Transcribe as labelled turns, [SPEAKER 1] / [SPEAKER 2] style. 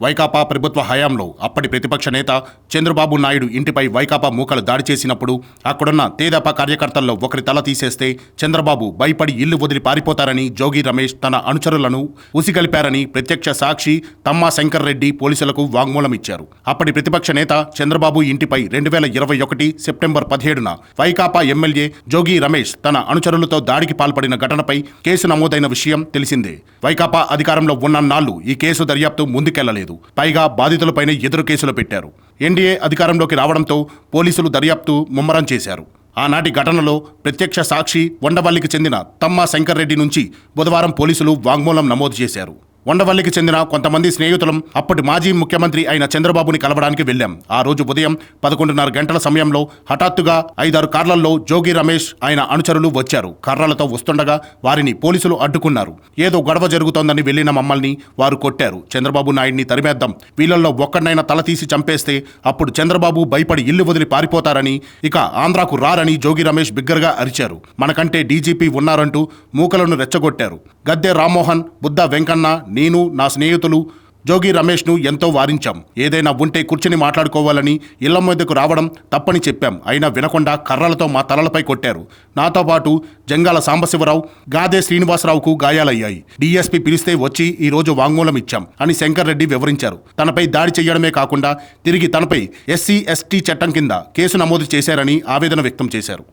[SPEAKER 1] వైకాపా ప్రభుత్వ హయాంలో అప్పటి ప్రతిపక్ష నేత చంద్రబాబు నాయుడు ఇంటిపై వైకాపా మూకలు దాడి చేసినప్పుడు అక్కడున్న తేదాపా కార్యకర్తల్లో ఒకరి తల తీసేస్తే చంద్రబాబు భయపడి ఇల్లు వదిలి పారిపోతారని జోగి రమేష్ తన అనుచరులను ఉసిగలిపారని ప్రత్యక్ష సాక్షి తమ్మా శంకర్ రెడ్డి పోలీసులకు వాంగ్మూలం ఇచ్చారు అప్పటి ప్రతిపక్ష నేత చంద్రబాబు ఇంటిపై రెండు వేల ఇరవై ఒకటి సెప్టెంబర్ పదిహేడున వైకాపా ఎమ్మెల్యే జోగి రమేష్ తన అనుచరులతో దాడికి పాల్పడిన ఘటనపై కేసు నమోదైన విషయం తెలిసిందే. వైకాపా అధికారంలో ఉన్న నాళ్ళు ఈ కేసు దర్యాప్తు ముందుకెళ్ళలేదు. పైగా బాధితులపైనే ఎదురు కేసులు పెట్టారు. ఎన్డీఏ అధికారంలోకి రావడంతో పోలీసులు దర్యాప్తు ముమ్మరం చేశారు. ఆనాటి ఘటనలో ప్రత్యక్ష సాక్షి వండవల్లికి చెందిన తమ్మా శంకర్ రెడ్డి నుంచి బుధవారం పోలీసులు వాంగ్మూలం నమోదు చేశారు. వండవల్లికి చెందిన కొంతమంది స్నేహితులం అప్పటి మాజీ ముఖ్యమంత్రి అయిన చంద్రబాబుని కలవడానికి వెళ్ళాం. ఆ రోజు ఉదయం పదకొండున్నర గంటల సమయంలో హఠాత్తుగా ఐదారు కార్లలో జోగి రమేష్ ఆయన అనుచరులు వచ్చారు. కర్రలతో వస్తుండగా వారిని పోలీసులు అడ్డుకున్నారు. ఏదో గొడవ జరుగుతోందని వెళ్ళిన మమ్మల్ని వారు కొట్టారు. చంద్రబాబు నాయుడిని తరిమేద్దాం. వీళ్ళల్లో ఒక్కడినైనా తల తీసి చంపేస్తే అప్పుడు చంద్రబాబు భయపడి ఇల్లు వదిలి పారిపోతారని ఇక ఆంధ్రాకు రారని జోగి రమేష్ బిగ్గరగా అరిచారు. మనకంటే డీజీపీ ఉన్నారంటూ మూకలను రెచ్చగొట్టారు. గద్దె రామ్మోహన్ బుద్ధ వెంకన్న నేను నా స్నేహితులు జోగి రమేష్ను ఎంతో వారించాం. ఏదైనా ఉంటే కూర్చుని మాట్లాడుకోవాలని ఇళ్ళ మీదకు రావడం తప్పని చెప్పాం. అయినా వినకుండా కర్రలతో మా తలలపై కొట్టారు. నాతో పాటు జంగాల సాంబశివరావు గాదే శ్రీనివాసరావుకు గాయాలయ్యాయి. డీఎస్పీ పిలిస్తే వచ్చి ఈ రోజు వాంగ్మూలం ఇచ్చాం అని శంకర్ రెడ్డి వివరించారు. తనపై దాడి చేయడమే కాకుండా తిరిగి తనపై ఎస్సీ ఎస్టీ చట్టం కింద కేసు నమోదు చేశారని ఆవేదన వ్యక్తం చేశారు.